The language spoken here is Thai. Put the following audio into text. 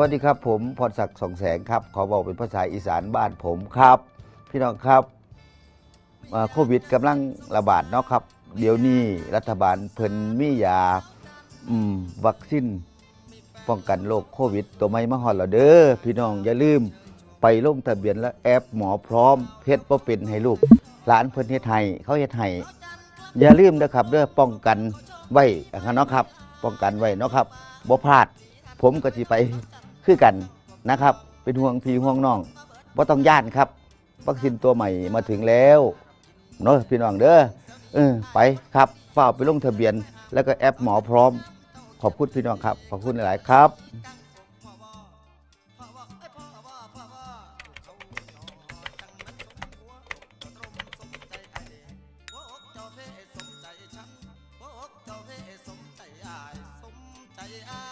วัสดีครับผมพรศักดิ์สองแสงครับ ขอบอกเป็นภาษาอีสานบ้านผมครับ พี่น้องครับโควิดกำลังระบาดเนาะครับ เดี๋ยวนี้รัฐบาลเพิ่นมียาอืมวัคซีนป้องกันโรคโควิด ตัวใหม่มาฮอดแล้วเด้อพี่น้องอย่าลืมไปลงทะเบียนและแอปหมอพร้อมเฮ็ดบ่เป็นให้ลูกหลานเพิ่นเฮ็ดให้เขาเฮ็ดให้อย่าลืมนะครับเด้อป้องกันไว้อะเนาะครับ ป้องกันไว้เนาะครับบ่พลาดผมก็สิไป คือกันนะครับ เป็นห่วงพี่ห่วงน้องบ่าต้องย่านครับ วัคซีนตัวใหม่มาถึงแล้วเนาะพี่น้องเด้อเออไปครับเฝ้าไปลงทะเบียน แล้วก็แอปหมอพร้อม ขอบคุณพี่น้องครับ ขอบคุณหลาย ๆ ครับใจฉันพวกเจ้าเพศสมใจอายสมใจอาย